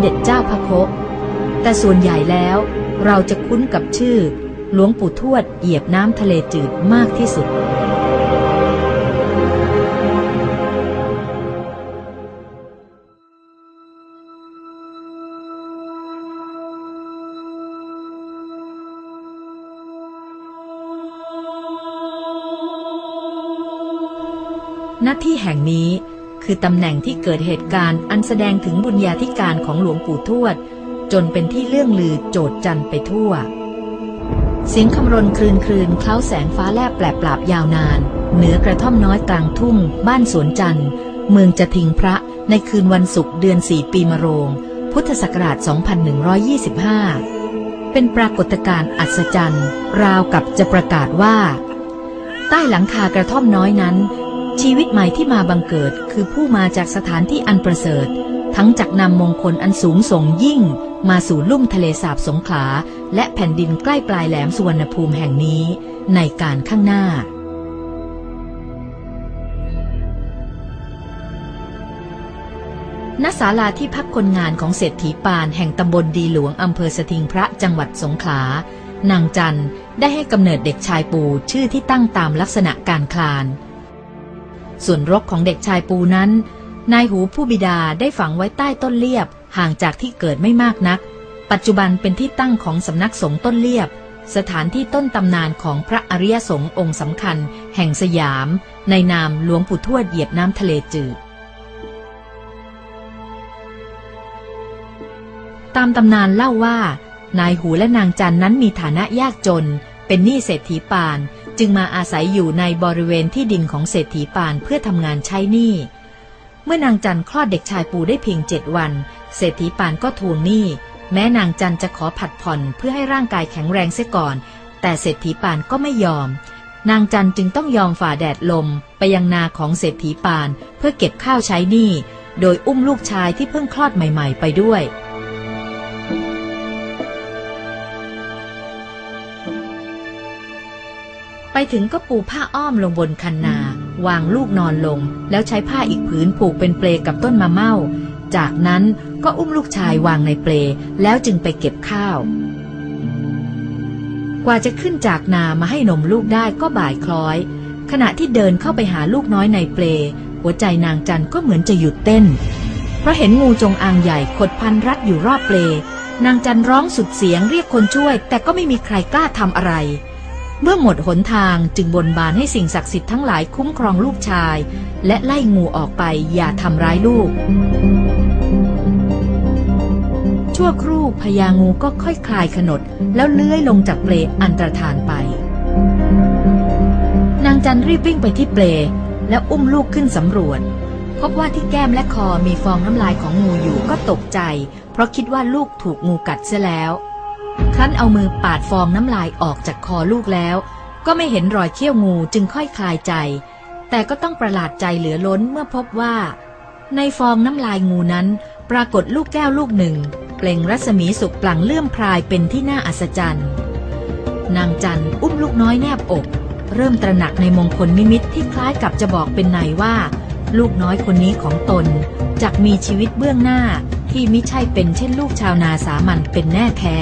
เด็จเจ้าพระโคแต่ส่วนใหญ่แล้วเราจะคุ้นกับชื่อ หลวงปู่ทวดเหยียบน้ำทะเลจืดมากที่สุด ณที่แห่งนี้ คือตำแหน่งที่เกิดเหตุการณ์อันแสดงถึงบุญญาธิการของหลวงปู่ทวด จนเป็นที่เลื่องลือโจดจันไปทั่ว เสียงคำรนคลืนคลืนเคล้าแสงฟ้าแลบแปลปราบยาวนาน เหนือกระท่อมน้อยกลางทุ่ง บ้านสวนจันทร์ เมืองจะทิงพระในคืนวันศุกร์เดือนสี่ปีมะโรง พุทธศักราช 2125 เป็นปรากฏการณ์อัศจรรย์ ราวกับจะประกาศว่า ใต้หลังคากระท่อมน้อยนั้น ชีวิตใหม่ที่มาบังเกิดคือผู้มาจากสถานที่อันประเสริฐ ทั้งจากนำมงคลอันสูงส่งยิ่ง มาสู่ลุ่มทะเลสาบสงขลา และแผ่นดินใกล้ปลายแหลมสุวรรณภูมิแห่งนี้ ในการข้างหน้า ณ ศาลาที่พักคนงานของเศรษฐีปานแห่งตำบลดีหลวงอำเภอสถิงพระจังหวัดสงขลา นางจันได้ให้กำเนิดเด็กชายปูชื่อที่ตั้งตามลักษณะการคลาน ส่วนรกของเด็กชายปูนั้น นายหูผู้บิดาได้ฝังไว้ใต้ต้นเลียบ ห่างจากที่เกิดไม่มากนัก ปัจจุบันเป็นที่ตั้งของสำนักสงฆ์ต้นเลียบ สถานที่ต้นตำนานของพระอริยสงฆ์องค์สำคัญ แห่งสยาม ในนามหลวงปู่ทวดเหยียบน้ำทะเลจืดตามตำนานเล่าว่า นายหูและนางจันนั้นมีฐานะยากจน เป็นหนี้เศรษฐีปาน จึงมาอาศัยอยู่ในบริเวณที่ดินของเศรษฐีปานเพื่อทำงานใช้หนี้เมื่อนางจันคลอดเด็กชายปูได้เพียงเจ็ดวัน เศรษฐีปานก็ทวงหนี้ แม้นางจันจะขอผัดผ่อนเพื่อให้ร่างกายแข็งแรงเสียก่อน แต่เศรษฐีปานก็ไม่ยอม นางจันจึงต้องยอมฝ่าแดดลม ไปยังนาของเศรษฐีปาน เพื่อเก็บข้าวใช้หนี้ โดยอุ้มลูกชายที่เพิ่งคลอดใหม่ ๆ ไปด้วย ไปถึงก็ปูผ้าอ้อมลงบนคันนา วางลูกนอนลง แล้วใช้ผ้าอีกผืนผูกเป็นเปลกับต้นมะเม่า จากนั้นก็อุ้มลูกชายวางในเปลแล้วจึงไปเก็บข้าว กว่าจะขึ้นจากนามาให้นมลูกได้ก็บ่ายคล้อย ขณะที่เดินเข้าไปหาลูกน้อยในเปล หัวใจนางจันก็เหมือนจะหยุดเต้น เพราะเห็นงูจงอางใหญ่ขดพันรัดอยู่รอบเปล นางจันร้องสุดเสียงเรียกคนช่วย แต่ก็ไม่มีใครกล้าทำอะไร เมื่อหมดหนทางจึงบนบานให้สิ่งศักดิ์สิทธิ์ทั้งหลายคุ้มครองลูกชาย และไล่งูออกไปอย่าทำร้ายลูก ชั่วครู่พญางูก็ค่อยคลายขนด แล้วเลื้อยลงจากเปลอันตรธานไป นางจันรีบวิ่งไปที่เปลแล้วอุ้มลูกขึ้นสำรวจ พบว่าที่แก้มและคอมีฟองน้ำลายของงูอยู่ก็ตกใจ เพราะคิดว่าลูกถูกงูกัดเสียแล้ว ครั้นเอามือปาดฟองน้ำลายออกจากคอลูกแล้ว ก็ไม่เห็นรอยเขี้ยวงูจึงค่อยคลายใจ แต่ก็ต้องประหลาดใจเหลือล้นเมื่อพบว่า ในฟองน้ำลายงูนั้น ปรากฏลูกแก้วลูกหนึ่ง เปล่งรัศมีสุกปลังเลื่อมพรายเป็นที่น่าอัศจรรย์ นางจันอุ้มลูกน้อยแนบอก เริ่มตระหนักในมงคลนิมิตที่คล้ายกับจะบอกเป็นในว่า ลูกน้อยคนนี้ของตนจักมีชีวิตเบื้องหน้าที่มิใช่เป็นเช่นลูกชาวนาสามัญเป็นแน่แท้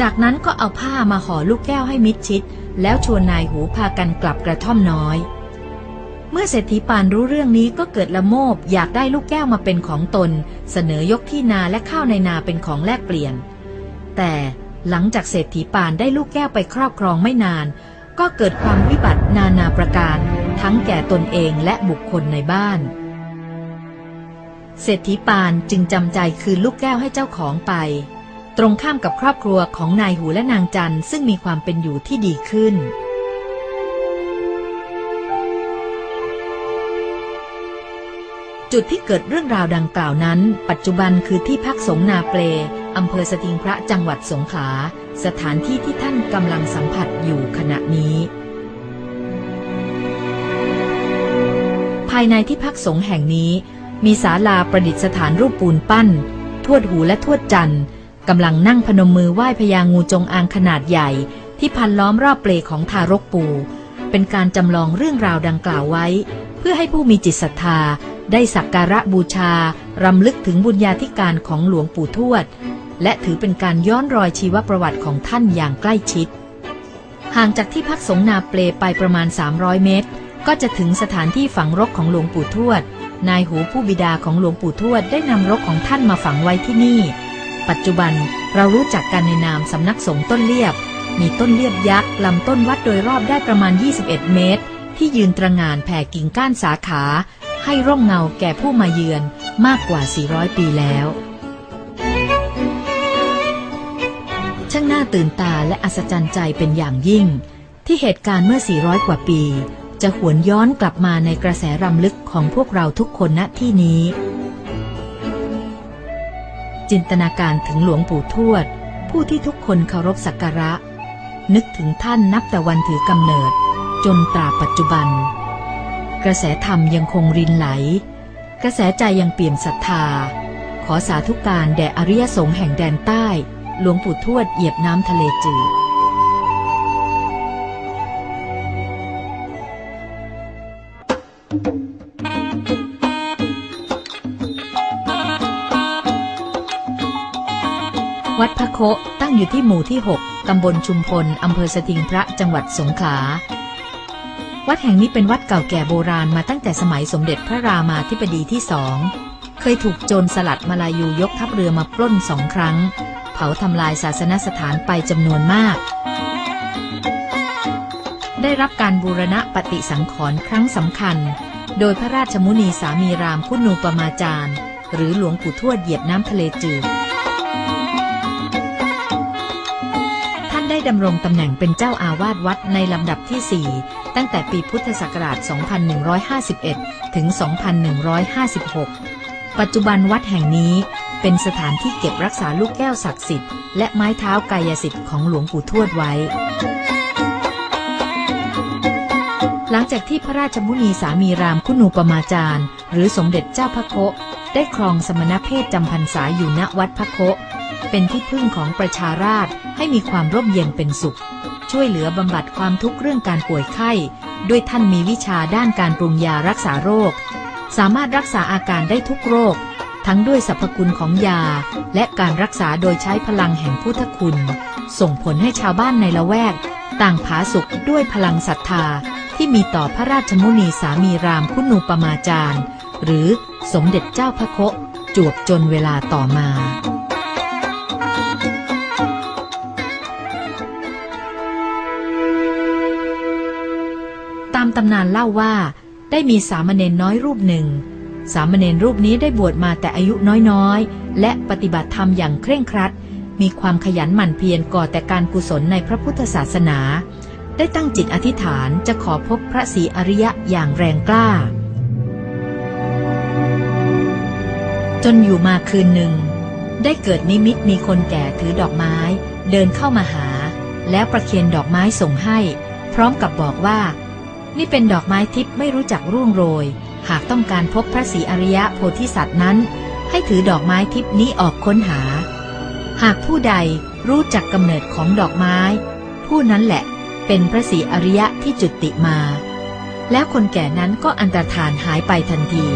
จากนั้นก็เอาผ้ามาห่อลูกแก้วให้มิดชิด แล้วชวนนายหูพากันกลับกระท่อมน้อย เมื่อเศรษฐีปานรู้เรื่องนี้ก็เกิดละโมบอยากได้ลูกแก้วมาเป็นของตน เสนอยกที่นาและข้าวในนาเป็นของแลกเปลี่ยน แต่หลังจากเศรษฐีปานได้ลูกแก้วไปครอบครองไม่นาน ก็เกิดความวิบัตินานาประการ ทั้งแก่ตนเองและบุคคลในบ้าน เศรษฐีปานจึงจำใจคืนลูกแก้วให้เจ้าของไป ตรงข้ามกับครอบครัวของนายหูและนางจันซึ่งมีความเป็นอยู่ที่ดีขึ้น จุดที่เกิดเรื่องราวดังกล่าวนั้น ปัจจุบันคือที่พักสงนาเปลอำเภอสติงพระจังหวัดสงขลา สถานที่ที่ท่านกำลังสัมผัสอยู่ขณะนี้ ภายในที่พักสงแห่งนี้ มีศาลาประดิษฐานรูปปูนปั้น ทวดหูและทวดจันทร์ กำลังนั่งพนมมือไหว้พญางูจงอางขนาดใหญ่ที่พันล้อมรอบเปลของทารกปู เป็นการจำลองเรื่องราวดังกล่าวไว้ เพื่อให้ผู้มีจิตศรัทธา ได้สักการะบูชารำลึกถึงบุญญาธิการของหลวงปู่ทวด และถือเป็นการย้อนรอยชีวประวัติของท่านอย่างใกล้ชิด ห่างจากที่พักสงนาเปลไปประมาณ 300 เมตร ก็จะถึงสถานที่ฝังรกของหลวงปู่ทวด นายหูผู้บิดาของหลวงปู่ทวดได้นำรกของท่านมาฝังไว้ที่นี่ ปัจจุบันเรารู้จักกันในนามสำนักสงฆ์ต้นเลียบ มีต้นเลียบยักษ์ลำต้นวัดโดยรอบได้ประมาณ 21 เมตร ที่ยืนตระงานแผ่กิ่งก้านสาขา ให้ร่มเงาแก่ผู้มาเยือนมากกว่า 400 ปีแล้ว ช่างน่าตื่นตาและอัศจรรย์ใจเป็นอย่างยิ่ง ที่เหตุการณ์เมื่อ 400 กว่าปี จะหวนย้อนกลับมาในกระแสรำลึกของพวกเราทุกคนณที่นี้ จินตนาการถึงหลวงปู่ทวด ผู้ที่ทุกคนเคารพสักการะ นึกถึงท่านนับแต่วันถือกำเนิด จนตราปัจจุบัน กระแสธรรมยังคงรินไหล กระแสใจยังเปี่ยมศรัทธา ขอสาธุการแด่อริยสงฆ์แห่งแดนใต้ หลวงปู่ทวดเหยียบน้ำทะเลจืด โคะตั้งอยู่ที่หมู่ที่ 6 ตำบลชุมพล อำเภอสถิงพระจังหวัดสงขลา วัดแห่งนี้เป็นวัดเก่าแก่โบราณมาตั้งแต่สมัยสมเด็จพระรามาธิบดีที่สอง เคยถูกโจรสลัดมาลายูยกทัพเรือมาปล้นสองครั้ง เผาทำลายศาสนสถานไปจำนวนมาก ได้รับการบูรณะปฏิสังขรณ์ครั้งสำคัญ โดยพระราชมุนีสามีรามคุณูปมาจารย์ หรือหลวงปู่ทวดเหยียบน้ำทะเลจืด ดำรงตำแหน่งเป็นเจ้าอาวาสวัดในลำดับที่ 4 ตั้งแต่ปีพุทธศักราช 2151 ถึง 2156 ปัจจุบันวัดแห่งนี้เป็นสถานที่เก็บรักษาลูกแก้วศักดิ์สิทธิ์และไม้เท้ากายสิทธิ์ของหลวงปู่ทวดไว้ หลังจากที่พระราชมุนีสามีรามคุณูปมาจารย์หรือสมเด็จเจ้าพระโคได้ครองสมณเพศจำพรรษาอยู่ณวัดพระโคเป็นที่พึ่งของประชาราษฎร์ให้มีความร่มเย็นเป็นสุข ช่วยเหลือบำบัดความทุกข์เรื่องการป่วยไข้ ด้วยท่านมีวิชาด้านการปรุงยารักษาโรค สามารถรักษาอาการได้ทุกโรค ทั้งด้วยสรรพคุณของยา และการรักษาโดยใช้พลังแห่งพุทธคุณ ส่งผลให้ชาวบ้านในละแวก ต่างผาสุกด้วยพลังศรัทธาที่มีต่อพระราชมุนีสามีรามคุณูปมาจารย์ หรือสมเด็จเจ้าพระโคะจวบจนเวลาต่อมา ตามตำนานเล่าว่า ได้มีสามเณรน้อยรูปหนึ่ง สามเณรรูปนี้ได้บวชมาแต่อายุน้อยๆ และปฏิบัติธรรมอย่างเคร่งครัด มีความขยันหมั่นเพียรก่อแต่การกุศลในพระพุทธศาสนา ได้ตั้งจิตอธิษฐานจะขอพบพระศรีอริยะอย่างแรงกล้า จนอยู่มาคืนหนึ่ง ได้เกิดนิมิตมีคนแก่ถือดอกไม้ เดินเข้ามาหา แล้วประเคนดอกไม้ส่งให้ พร้อมกับบอกว่า นี่เป็นดอกไม้ทิพย์ไม่รู้จักร่วงโรย หากต้องการพบพระศรีอริยะโพธิสัตว์นั้น ให้ถือดอกไม้ทิพย์นี้ออกค้นหา หากผู้ใดรู้จักกำเนิดของดอกไม้ ผู้นั้นแหละเป็นพระศรีอริยะที่จุติมา แล้วคนแก่นั้นก็อันตรธานหายไปทันที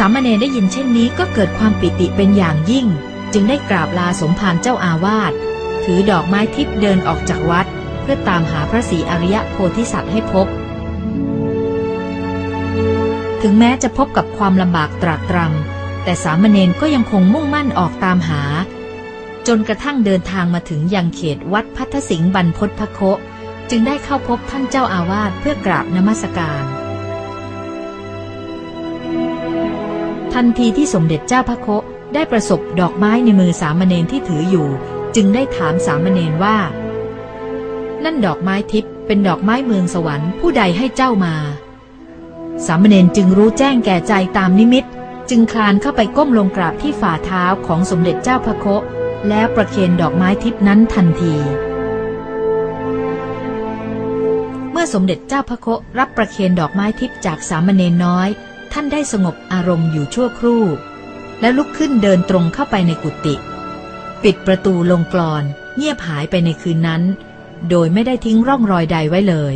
สามเณรได้ยินเช่นนี้ก็เกิดความปิติเป็นอย่างยิ่ง จึงได้กราบลาสมภารเจ้าอาวาสถือดอกไม้ทิพย์เดินออกจากวัด เพื่อตามหาพระศรีอริยะโพธิสัตว์ให้พบ ถึงแม้จะพบกับความลำบากตรากตรำแต่สามเณรก็ยังคงมุ่งมั่นออกตามหา จนกระทั่งเดินทางมาถึงยังเขตวัดพัทสิงห์บรรพตพระโคจึงได้เข้าพบท่านเจ้าอาวาสเพื่อกราบนมัสการ ทันทีที่สมเด็จเจ้าพระโคได้ประสบดอกไม้ในมือสามเณรที่ถืออยู่ จึงได้ถามสามเณรว่า นั่นดอกไม้ทิพย์เป็นดอกไม้เมืองสวรรค์ผู้ใดให้เจ้ามา สามเณรจึงรู้แจ้งแก่ใจตามนิมิต จึงคลานเข้าไปก้มลงกราบที่ฝ่าเท้าของสมเด็จเจ้าพระโคแล้วประเคนดอกไม้ทิพย์นั้นทันที เมื่อสมเด็จเจ้าพระโครับประเคนดอกไม้ทิพย์จากสามเณรน้อย ท่านได้สงบอารมณ์อยู่ชั่วครู่ แล้วลุกขึ้นเดินตรงเข้าไปในกุฏิปิดประตูลงกรอน เงียบหายไปในคืนนั้น โดยไม่ได้ทิ้งร่องรอยใดไว้เลย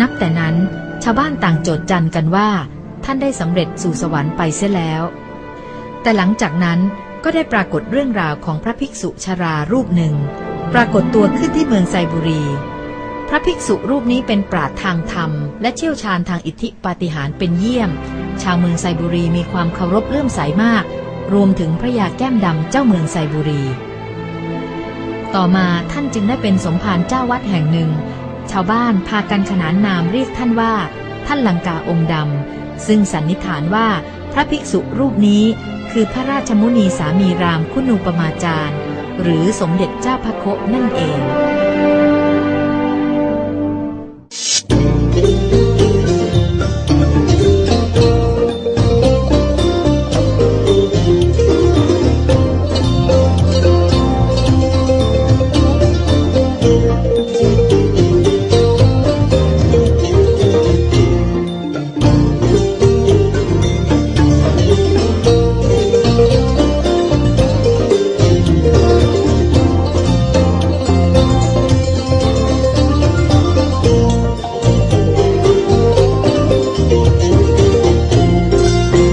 นับแต่นั้นชาวบ้านต่างโจทย์จันกันว่า ท่านได้สำเร็จสู่สวรรค์ไปเสียแล้ว แต่หลังจากนั้น ก็ได้ปรากฏเรื่องราวของพระภิกษุชารารูปหนึ่ง ปรากฏตัวขึ้นที่เมืองไซบุรี พระภิกษุรูปนี้เป็นปราดทางธรรม และเชี่ยวชาญทางอิทธิปาฏิหาริย์เป็นเยี่ยม ชาวเมืองไซบุรีมีความเคารพเลื่อมใสมาก รวมถึงพระยาแก้มดำเจ้าเมืองไซบุรี ต่อมาท่านจึงได้เป็นสมภารเจ้าวัดแห่งหนึ่ง ชาวบ้านพากันขนานนามเรียกท่านว่า ท่านลังกาองค์ดำซึ่งสันนิษฐานว่าพระภิกษุรูปนี้ คือพระราชมุนีสามีรามคุณูปมาจารย์ หรือสมเด็จเจ้าพระโคนั่นเอง